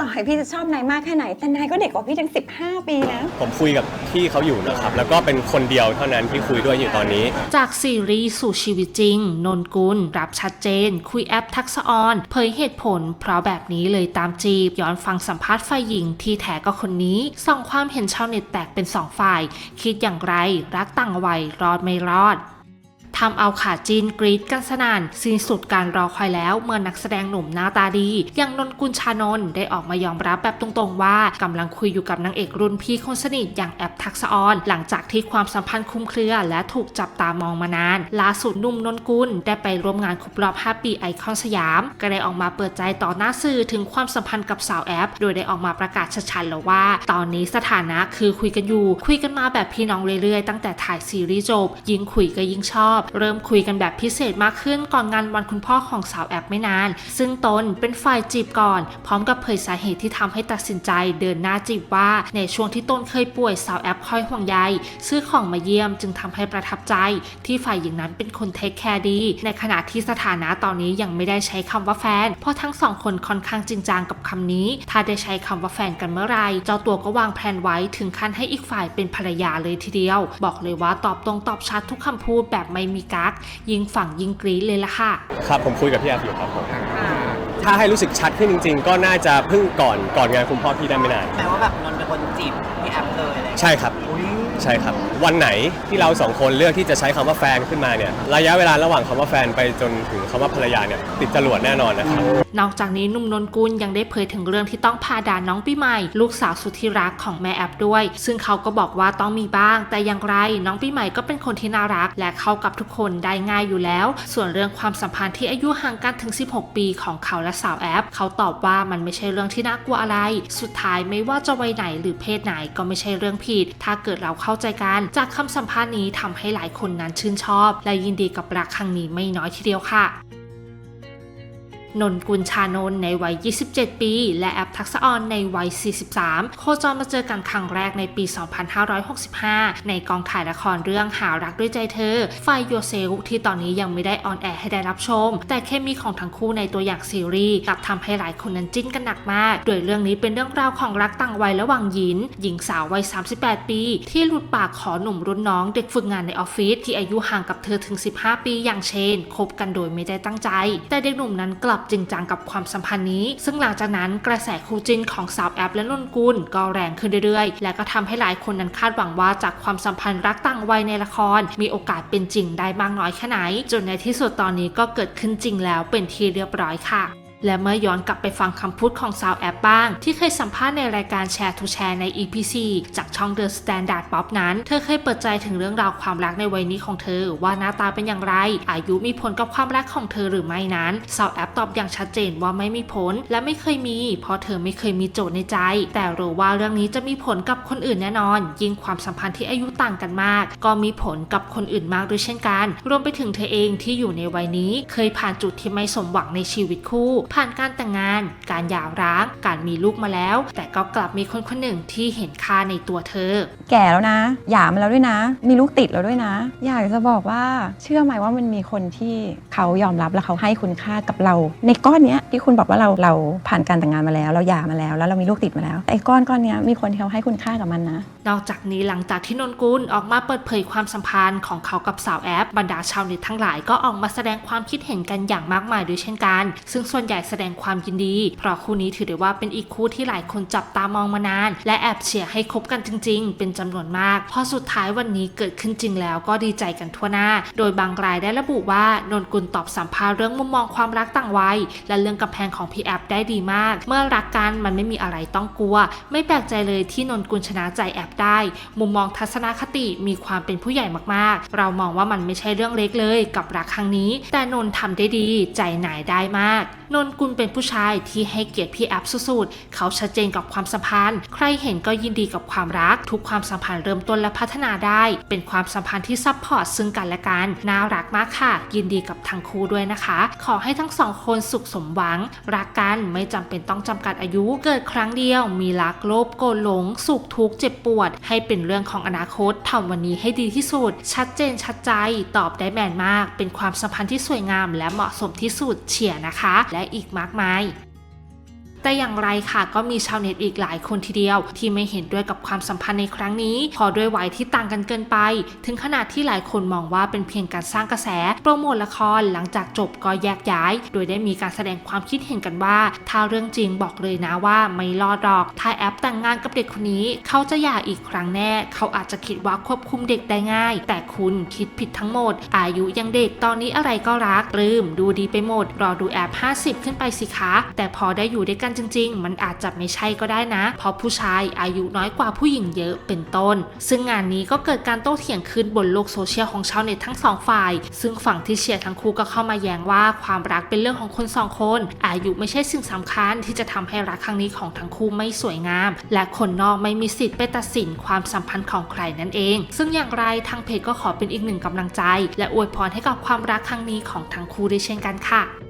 ต่อให้พี่จะชอบนายมากแค่ไหน แต่นายก็เด็กกว่าพี่ทั้ง 15 ปีนะ ผมคุยกับพี่เขาอยู่นะครับ แล้วก็เป็นคนเดียวเท่านั้นที่คุยด้วยอยู่ตอนนี้ จากซีรีส์สู่ชีวิตจริง นนกุลรับชัดเจน คุยแอปทักษะออน เผยเหตุผล เพราะแบบนี้เลยตามจีบ ย้อนฟังสัมภาษณ์ฝ่ายหญิงที่แท้ก็คนนี้ส่องความเห็นชาวเน็ตแตกเป็นสองฝ่าย คิดอย่างไร รักต่างวัยรอดไม่รอด ทำเอาขาจีนกรีดกันสนานสิ้นสุดการรอคอยแล้วเมื่อนักแสดงหนุ่มหน้าตาดีอย่างนนกุลชานนท์ได้ออกมายอมรับแบบตรงๆ ว่ากำลังคุยอยู่กับนางเอกรุ่นพี่คนสนิทอย่างแอปทักษะออน หลังจากที่ความสัมพันธ์คลุมเครือและถูกจับตามองมานานล่าสุดหนุ่มนนกุลได้ไปร่วมงานครบรอบ 5 ปีไอคอนสยาม ก็ได้ออกมาเปิดใจต่อหน้าสื่อถึงความสัมพันธ์กับสาวแอป โดยได้ออกมาประกาศชัดๆแล้วว่า ตอนนี้สถานะคือคุยกันอยู่ คุยกันมาแบบพี่น้องเรื่อยๆ ตั้งแต่ถ่ายซีรีส์จบยิ่งคุยก็ยิ่งชอบเริ่มคุยกันแบบพิเศษมากขึ้นก่อนงานวันคุณพ่อของสาวแอปไม่นาน ซึ่งตนเป็นฝ่ายจีบก่อน พร้อมกับเผยสาเหตุที่ทำให้ตัดสินใจเดินหน้าจีบว่าในช่วงที่ตนเคยป่วยสาวแอปคอยห่วงใยซื้อของมาเยี่ยมจึงทำให้ประทับใจ ที่ฝ่ายหญิงนั้นเป็นคนเทคแคร์ดี ในขณะที่สถานะตอนนี้ยังไม่ได้ใช้คำว่าแฟน เพราะทั้งสองคนค่อนข้างจริงจังกับคำนี้ ถ้าได้ใช้คำว่าแฟนกันเมื่อไหรเจ้าตัวก็วางแผนไว้ถึงขั้นให้อีกฝ่ายเป็นภรรยาเลยทีเดียว บอกเลยว่าตอบตรงตอบชัดทุกคำพูดแบบไม่มีกักยิงฝั่งยิงกรี๊ดเลยล่ะค่ะ ครับผมคุยกับพี่แอฟอยู่ครับผมถ้าให้รู้สึกชัดขึ้นจริง ๆ ก็น่าจะเพิ่งก่อนก่อนงานคุณพ่อพี่ได้ไม่นานแปลว่าแบบนนท์เป็นคนจีบพี่แอมเลยอะไรอย่างเงี้ยใช่ครับ ใช่ครับ วันไหนที่เราสองคนเลือกที่จะใช้คำว่าแฟนขึ้นมาเนี่ยระยะเวลาระหว่างคำว่าแฟนไปจนถึงคำว่าภรรยาเนี่ยติดจรวดแน่นอนนะครับนอกจากนี้หนุ่มนนกุลยังได้เผยถึงเรื่องที่ต้องพาด่าน้องปีใหม่ ลูกสาวสุดที่รักของแม่แอปด้วย ซึ่งเขาก็บอกว่าต้องมีบ้าง แต่อย่างไรน้องปีใหม่ก็เป็นคนที่น่ารัก และเข้ากับทุกคนได้ง่ายอยู่แล้ว ส่วนเรื่องความสัมพันธ์ที่อายุห่างกันถึง 16 ปีของเขาและสาวแอป เขาตอบว่ามันไม่ใช่เรื่องที่น่ากลัวอะไร สุดท้ายไม่ว่าจะวัยไหนหรือเพศไหนก็ไม่ใช่เรื่องผิด ถ้าเกิดเราเข้าใจกัน จากคำสัมภาษณ์นี้ทำให้หลายคนนั้นชื่นชอบ และยินดีกับรักครั้งนี้ไม่น้อยทีเดียวค่ะ นนกุลชานนในวัย 27 ปี และแอปทักษะออนในวัย 43 โคจรมาเจอกันครั้งแรกในปี 2565 ในกองถ่ายละครเรื่องหารักด้วยใจเธอ ไฟโยเซลที่ตอนนี้ยังไม่ได้ออนแอร์ให้ได้รับชม แต่เคมีของทั้งคู่ในตัวอย่างซีรีส์กลับทำให้หลายคนนั้นจิ้นกันหนักมาก โดยเรื่องนี้เป็นเรื่องราวของรักต่างวัยระหว่างหญิงหญิงสาววัย 38 ปี ที่หลุดปากขอหนุ่มรุ่นน้องเด็กฝึกงานในออฟฟิศที่อายุห่างกับเธอถึง 15 ปีอย่างเชนคบกันโดยไม่ได้ตั้งใจ แต่เด็กหนุ่มนั้นกลับจริงจังกับความสัมพันธ์นี้ ซึ่งหลังจากนั้นกระแสคู่จิ้นของสาวแอปและนนกุลก็แรงขึ้นเรื่อยๆ และก็ทำให้หลายคนนั้นคาดหวังว่าจากความสัมพันธ์รักต่างวัยในละคร มีโอกาสเป็นจริงได้มากน้อยแค่ไหน จนในที่สุดตอนนี้ก็เกิดขึ้นจริงแล้วเป็นที่เรียบร้อยค่ะ และเมื่อย้อนกลับไปฟังคำพูดของสาวแอปบ้าง ที่เคยสัมภาษณ์ในรายการแชร์ทูแชร์ใน EP4 จากช่อง The Standard Pop นั้น เธอเคยเปิดใจถึงเรื่องราวความรักในวัยนี้ของเธอ ว่าหน้าตาเป็นอย่างไร อายุมีผลกับความรักของเธอหรือไม่นั้นสาวแอปตอบอย่างชัดเจนว่าไม่มีผลและไม่เคยมี เพราะเธอไม่เคยมีโจทย์ในใจ แต่รู้ว่าเรื่องนี้จะมีผลกับคนอื่นแน่นอน ยิ่งความสัมพันธ์ที่อายุต่างกันมาก ก็มีผลกับคนอื่นมากด้วยเช่นกัน รวมไปถึงเธอเองที่อยู่ในวัยนี้ เคยผ่านจุดที่ไม่สมหวังในชีวิตคู่ผ่านการแต่งงาน การหย่าร้าง การมีลูกมาแล้ว แต่ก็กลับมีคนคนหนึ่งที่เห็นค่าในตัวเธอ แก่แล้วนะ หย่ามาแล้วด้วยนะ มีลูกติดแล้วด้วยนะ อยากจะบอกว่าเชื่อไหมว่ามันมีคนที่เขายอมรับและเขาให้คุณค่ากับเรา ในก้อนเนี้ยที่คุณบอกว่าเราเราผ่านการแต่งงานมาแล้ว เราหย่ามาแล้วแล้วเรามีลูกติดมาแล้วไอ้ก้อนก้อนเนี้ยมีคนที่เขาให้คุณค่ากับมันนะ นอกจากนี้หลังจากที่นนกุลออกมาเปิดเผยความสัมพันธ์ของเขากับสาวแอปบรรดาชาวเน็ตทั้งหลายก็ออกมาแสดงความคิดเห็นกันอย่างมากมายด้วยเช่นกัน ซึ่งส่วนใหญ่แสดงความยินดี เพราะคู่นี้ถือได้ว่าเป็นอีกคู่ที่หลายคนจับตามองมานาน และแอบเชียร์ให้คบกันจริง ๆ เป็นจำนวนมาก พอสุดท้ายวันนี้เกิดขึ้นจริงแล้วก็ดีใจกันทั่วหน้า โดยบางรายได้ระบุว่านนกุลตอบสัมภาษณ์เรื่องมุมมองความรักต่างวัย และเรื่องกำแพงของพี่แอปได้ดีมาก เมื่อรักกันมันไม่มีอะไรต้องกลัว ไม่แปลกใจเลยที่นนกุลชนะใจแอปได้ มุมมองทัศนคติมีความเป็นผู้ใหญ่มากๆ เรามองว่ามันไม่ใช่เรื่องเล็กเลยกับรักครั้งนี้ แต่นนทำได้ดีใจหนายได้มาก นนกุลเป็นผู้ชายที่ให้เกียรติพี่แอปสุดๆเขาชัดเจนกับความสัมพันธ์ ใครเห็นก็ยินดีกับความรัก ทุกความสัมพันธ์เริ่มต้นและพัฒนาได้ เป็นความสัมพันธ์ที่ซับพอร์ตซึ่งกันและกันน่ารักมากค่ะ ยินดีกับทั้งคู่ด้วยนะคะ ขอให้ทั้งสองคนสุขสมหวัง รักกันไม่จำเป็นต้องจำกัดอายุ เกิดครั้งเดียวมีรักโลภโกรธหลง สุขทุกข์เจ็บปวดให้เป็นเรื่องของอนาคตทำวันนี้ให้ดีที่สุด ชัดเจนชัดใจ ตอบได้แมนมาก เป็นความสัมพันธ์ที่สวยงาม และเหมาะสมที่สุดเฉียร์นะคะ และอีกมากมาย แต่อย่างไรค่ะก็มีชาวเน็ตอีกหลายคนทีเดียว ที่ไม่เห็นด้วยกับความสัมพันธ์ในครั้งนี้พอด้วยวัยที่ต่างกันเกินไป ถึงขนาดที่หลายคนมองว่าเป็นเพียงการสร้างกระแส โปรโมทละครหลังจากจบก็แยกย้าย โดยได้มีการแสดงความคิดเห็นกันว่า ถ้าเรื่องจริงบอกเลยนะว่าไม่รอดหรอกถ้าแอปแต่งงานกับเด็กคนนี้ เขาจะหย่าอีกครั้งแน่ เขาอาจจะคิดว่าควบคุมเด็กได้ง่าย แต่คุณคิดผิดทั้งหมด อายุยังเด็กตอนนี้อะไรก็รักลืมดูดีไปหมด รอดูแอป 50 ขึ้นไปสิคะ แต่พอได้อยู่ด้วยกันจริง ๆ มันอาจจะไม่ใช่ก็ได้นะ เพราะผู้ชายอายุน้อยกว่าผู้หญิงเยอะเป็นต้น ซึ่งงานนี้ก็เกิดการโต้เถียงขึ้นบนโลกโซเชียลของชาวเน็ตทั้งสองฝ่าย ซึ่งฝั่งที่เชียร์ทั้งคู่ก็เข้ามาแย้งว่าความรักเป็นเรื่องของคนสองคน อายุไม่ใช่สิ่งสำคัญที่จะทำให้รักครั้งนี้ของทั้งคู่ไม่สวยงาม และคนนอกไม่มีสิทธิ์ไปตัดสินความสัมพันธ์ของใครนั่นเอง ซึ่งอย่างไรทางเพจก็ขอเป็นอีกหนึ่งกำลังใจ และอวยพรให้กับความรักครั้งนี้ของทั้งคู่ด้วยเช่นกันค่ะ